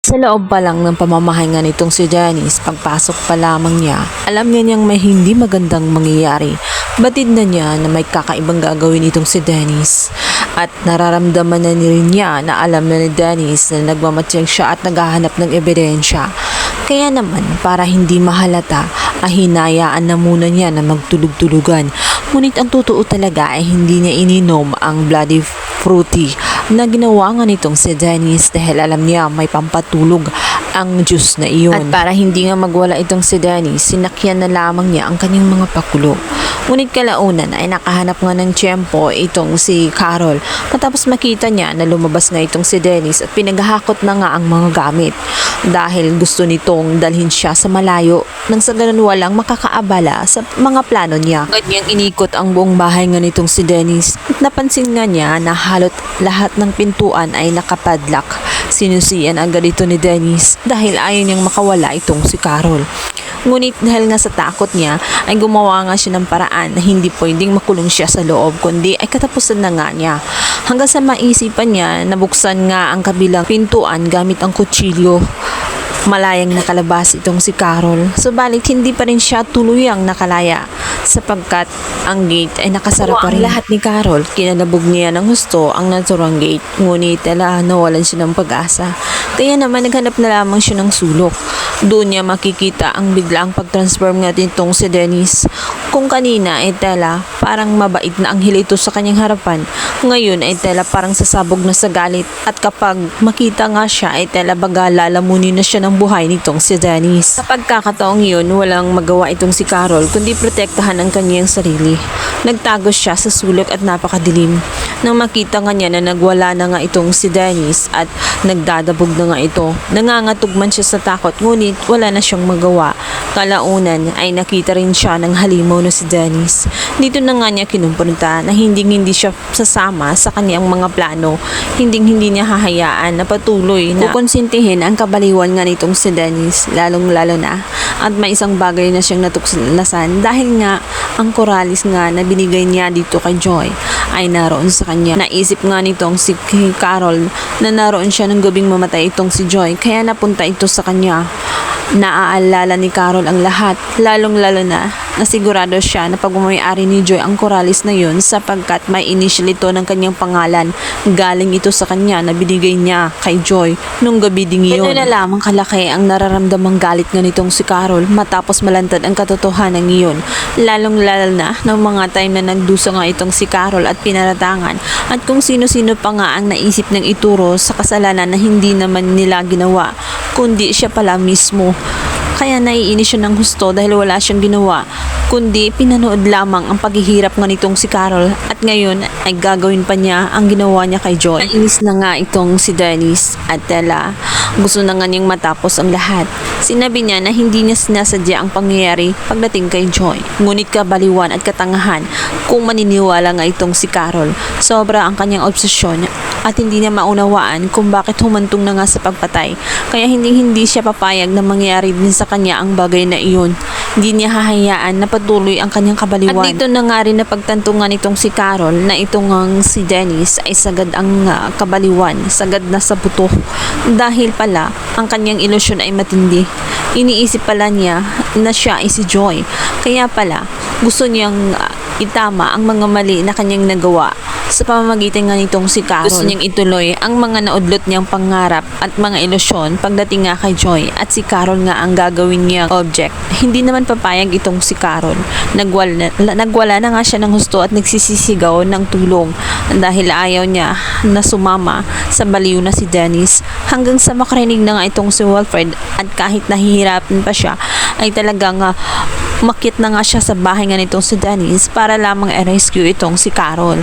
Sa loob pa lang ng pamamahinga nitong si Janice, pagpasok pa lamang niya, alam niya niyang may hindi magandang mangyayari. Batid na niya na may kakaibang gagawin itong si Dennis. At nararamdaman na rin niya na alam na ni Dennis na nagmamatsyag siya at naghahanap ng ebidensya. Kaya naman, para hindi mahalata, ay hinayaan na muna niya na magtulog-tulugan. Ngunit ang totoo talaga ay hindi niya ininom ang bloody fruity na ginawa nga nitong si Dennis dahil alam niya may pampatulog ang juice na iyon. At para hindi nga magwala itong si Dennis, sinakyan na lamang niya ang kanyang mga pakulo. Ngunit kalaunan ay nakahanap nga ng tiyempo itong si Carol matapos makita niya na lumabas nga itong si Dennis at pinaghahakot na nga ang mga gamit dahil gusto nitong dalhin siya sa malayo nang sa ganun walang makakaabala sa mga plano niya. Agad niyang inikot ang buong bahay nga nitong si Dennis at napansin nga niya na halot lahat ng pintuan ay nakapadlock. Sinusiyan agad ito ni Dennis dahil ayaw niyang makawala itong si Carol. Ngunit dahil nga sa takot niya ay gumawa nga siya ng paraan na hindi pwedeng makulong siya sa loob kundi ay katapusan na nga niya. Hanggang sa maisipan niya nabuksan nga ang kabilang pintuan gamit ang kutsilyo. Malayang nakalabas itong si Carol. Subalit hindi pa rin siya tuluyang nakalaya sapagkat ang gate ay nakasara pa rin. lahat ni Carol, kinalabog niya ng husto ang naturang gate. Ngunit tala nawalan siya ng pag-asa. Kaya naman naghanap na lamang siya ng sulok. Doon niya makikita ang biglaang pag-transform nga nitong si Dennis. Kung kanina ay tela, parang mabait na ang ito sa kanyang harapan. Ngayon ay tela parang sasabog na sa galit. At kapag makita nga siya ay tela baga lalamunin na siya ng buhay nitong si Dennis. Sa pagkakataong yun, walang magawa itong si Carol kundi protektahan ang kanyang sarili. Nagtago siya sa sulok at napakadilim. Nang makita nga niya na nagwala na nga itong si Dennis at nagdadabog na nga ito. Nangangatog man siya sa takot ngunit wala na siyang magawa. Kalaunan ay nakita rin siya ng halimaw na si Dennis. Dito na nga niya kinumpunta na hindi hindi siya sasama sa kanyang mga plano. Hindi hindi niya hahayaan na patuloy na kukonsintihin ang kabaliwan nga nitong si Dennis lalong lalo na at may isang bagay na siyang natuklasan dahil nga ang koralis nga na binigay niya dito kay Joy ay naroon sa kanya. Naisip nga nitong si Carol na naroon siya ng gabing mamatay itong si Joy kaya napunta ito sa kanya. Naaalala ni Carol ang lahat, lalong-lalo na nasigurado siya na pag ari ni Joy ang koralis na yun sapagkat may initial ito ng kanyang pangalan. Galing ito sa kanya na binigay niya kay Joy nung gabi ding iyon. Ganun na lamang kalaki ang nararamdamang galit nga nitong si Carol matapos malantad ang katotohanan iyon. Lalong-lalo na ng mga time na nagdusa nga itong si Carol at pinaratangan at kung sino-sino pa nga ang naisip ng ituro sa kasalanan na hindi naman nila ginawa kundi siya pala mismo. Kaya naiinis siya ng husto dahil wala siyang ginawa, kundi pinanood lamang ang paghihirap nga nitong si Carol at ngayon ay gagawin pa niya ang ginawa niya kay Joy. Nainis na nga itong si Dennis at Tela. Gusto na nga niyang matapos ang lahat. Sinabi niya na hindi niya sinasadya ang pangyayari pagdating kay Joy. Ngunit kabaliwan at katangahan kung maniniwala nga itong si Carol. Sobra ang kanyang obsesyon at hindi niya maunawaan kung bakit humantong na nga sa pagpatay. Kaya hindi hindi siya papayag na mangyari din sa kanya ang bagay na iyon. Hindi niya hahayaan na patuloy ang kanyang kabaliwan. At dito na nga rin napagtanto nga nitong si Carol na itong ang si Dennis ay sagad ang uh, kabaliwan, sagad na sa buto. Dahil pala, ang kanyang ilusyon ay matindi. Iniisip pala niya na siya ay si Joy. Kaya pala, gusto niyang uh, itama ang mga mali na kanyang nagawa sa pamamagitan nga nitong si Carol. Gusto niyang ituloy ang mga naudlot niyang pangarap at mga ilusyon pagdating nga kay Joy at si Carol nga ang gagawin niyang object. Hindi naman papayag itong si Carol. Nagwala, nagwala na nga siya ng husto at nagsisisigaw ng tulong dahil ayaw niya na sumama sa baliw na si Dennis hanggang sa makarinig na nga itong si Wilfred at kahit nahihirapan pa siya ay talagang uh, Makit na nga siya sa bahay nga nitong si Dennis para lamang i-rescue itong si Carol.